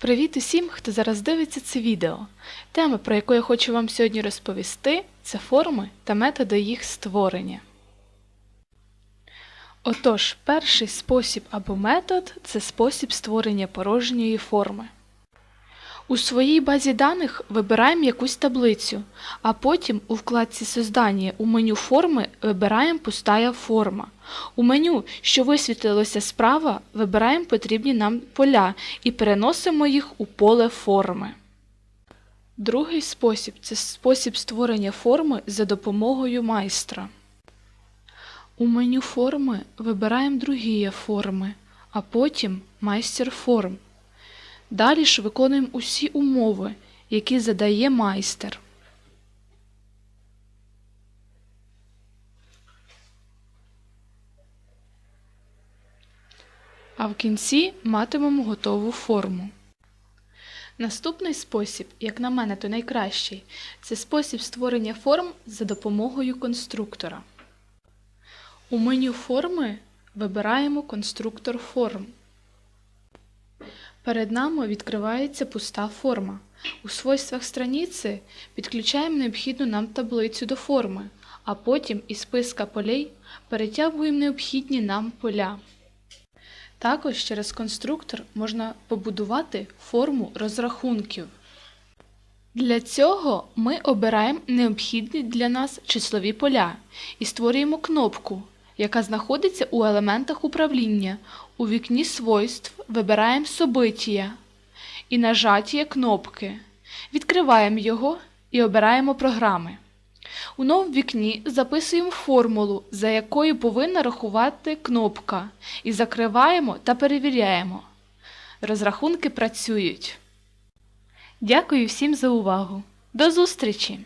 Привіт усім, хто зараз дивиться це відео. Тема, про яку я хочу вам сьогодні розповісти, це форми та методи їх створення. Отож, перший спосіб або метод це спосіб створення порожньої форми. У своїй базі даних вибираємо якусь таблицю, а потім у вкладці Создання у меню форми вибираємо пустая форма. У меню, що висвітлилося справа, вибираємо потрібні нам поля і переносимо їх у поле форми. Другий спосіб це спосіб створення форми за допомогою майстра. У меню форми вибираємо другі форми, а потім майстер форм. Далі ж виконуємо усі умови, які задає майстер. А в кінці матимемо готову форму. Наступний спосіб, як на мене, то найкращий, це спосіб створення форм за допомогою конструктора. У меню форми вибираємо конструктор форм. Перед нами відкривається пуста форма. У свойствах страниці підключаємо необхідну нам таблицю до форми, а потім із списка полей перетягуємо необхідні нам поля. Також через конструктор можна побудувати форму розрахунків. Для цього ми обираємо необхідні для нас числові поля і створюємо кнопку, яка знаходиться у елементах управління. У вікні свойств вибираємо события і нажаття кнопки. Відкриваємо його і обираємо програми. У новому вікні записуємо формулу, за якою повинна рахувати кнопка, і закриваємо та перевіряємо. Розрахунки працюють. Дякую всім за увагу. До зустрічі!